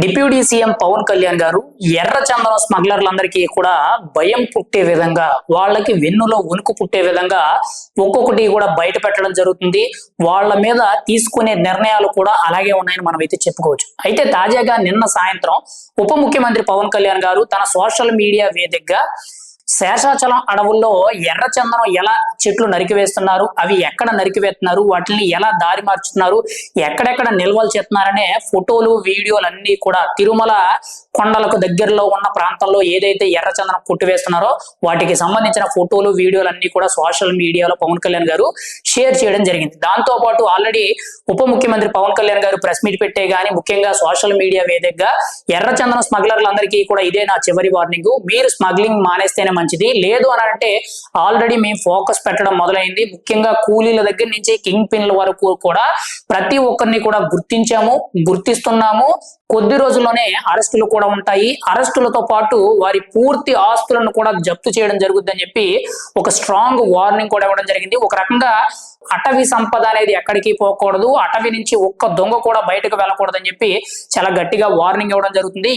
Deputy CM Pawan Kalyan గారు ఎర్ర చందనం స్మగ్లర్లందరికీ కూడా భయం పుట్టే విధంగా వాళ్ళకి వెన్నులో ఉనుకు పుట్టే విధంగా ఒక్కొక్కటి కూడా బయట పెట్టడం జరుగుతుంది. వాళ్ళ మీద తీసుకునే నిర్ణయాలు కూడా అలాగే ఉన్నాయని మనం అయితే చెప్పుకోవచ్చు. అయితే తాజాగా నిన్న సాయంత్రం ఉప ముఖ్యమంత్రి పవన్ కళ్యాణ్ గారు తన సోషల్ మీడియా వేదికగా శేషాచలం అడవుల్లో ఎర్ర చందనం ఎలా చెట్లు నరికివేస్తున్నారు. అవి ఎక్కడ నరికివేస్తున్నారు వాటిని ఎలా దారి మార్చుతున్నారు? ఎక్కడెక్కడ నిల్వలు చేస్తున్నారనే ఫోటోలు వీడియోలు అన్ని కూడా తిరుమల కొండలకు దగ్గరలో ఉన్న ప్రాంతంలో ఏదైతే ఎర్ర చందనం కొట్టివేస్తున్నారో వాటికి సంబంధించిన ఫోటోలు వీడియోలు అన్ని కూడా సోషల్ మీడియాలో పవన్ కళ్యాణ్ గారు షేర్ చేయడం జరిగింది. దాంతో పాటు ఆల్రెడీ ఉప ముఖ్యమంత్రి పవన్ కళ్యాణ్ గారు ప్రెస్ మీట్ పెట్టే గానీ ముఖ్యంగా సోషల్ మీడియా వేదికగా ఎర్ర చందనం స్మగ్లర్లందరికీ కూడా ఇదే నా చివరి వార్నింగ్. మీరు స్మగ్లింగ్ మానేస్తేనే మంచిది. లేదు అని అంటే ఆల్రెడీ మేము ఫోకస్ పెట్టడం మొదలైంది. ముఖ్యంగా కూలీల దగ్గర నుంచి కింగ్ పిన్ల వరకు కూడా ప్రతి ఒక్కరిని కూడా గుర్తించాము గుర్తిస్తున్నాము. కొద్ది రోజుల్లోనే అరెస్టులు కూడా ఉంటాయి. అరెస్టులతో పాటు వారి పూర్తి ఆస్తులను కూడా జప్తు చేయడం జరుగుతుందని చెప్పి ఒక స్ట్రాంగ్ వార్నింగ్ కూడా ఇవ్వడం జరిగింది. ఒక రకంగా అటవీ సంపద అనేది ఎక్కడికి పోకూడదు. అటవీ నుంచి ఒక్క దొంగ కూడా బయటకు వెళ్ళకూడదని చెప్పి చాలా గట్టిగా వార్నింగ్ ఇవ్వడం జరుగుతుంది.